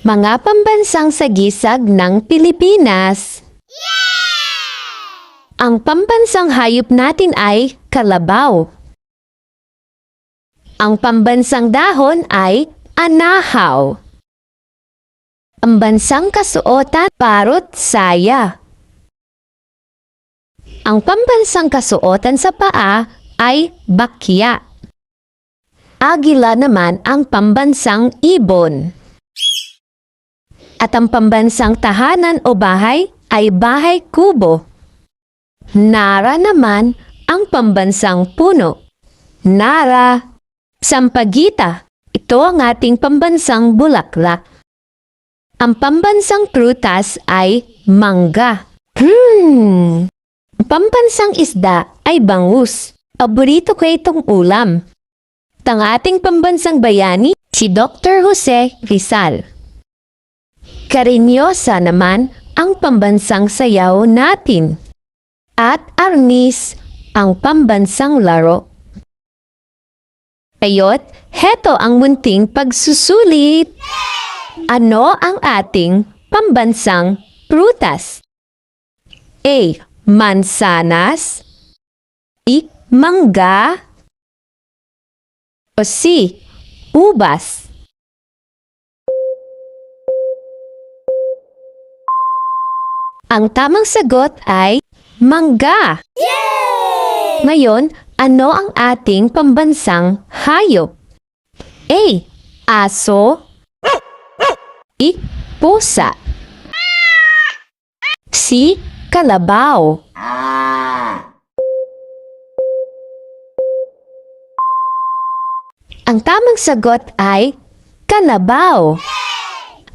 Mga pambansang sagisag ng Pilipinas. Ang pambansang hayop natin ay kalabaw. Ang pambansang dahon ay anahaw. Ang bansang kasuotan, parot, saya. Ang pambansang kasuotan sa paa ay bakya. Agila naman ang pambansang ibon. At ang pambansang tahanan o bahay ay bahay kubo. Nara naman ang pambansang puno. Nara, sampagita, ito ang ating pambansang bulaklak. Ang pambansang prutas ay mangga. Hmm. Ang pambansang isda ay bangus. Paborito ko itong ulam. At ang ating pambansang bayani, si Dr. Jose Rizal. Karinyosa naman ang pambansang sayaw natin. At arnis ang pambansang laro. Kayot, heto ang munting pagsusulit. Ano ang ating pambansang prutas? A. Mansanas B. Mangga o C. Ubas Ang tamang sagot ay mangga. Ngayon, ano ang ating pambansang hayop? A. Aso I. Pusa C. Kalabaw Ang tamang sagot ay kalabaw.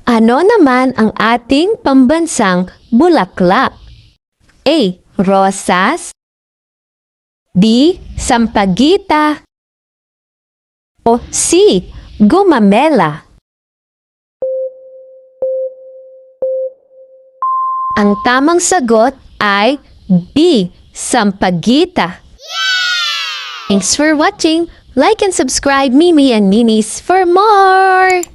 Ano naman ang ating pambansang bulaklak? A. Rosas B. Sampagita o C. Gumamela Ang tamang sagot ay B. Sampagita. Thanks for watching. Like and subscribe Mimi and Ninis for more!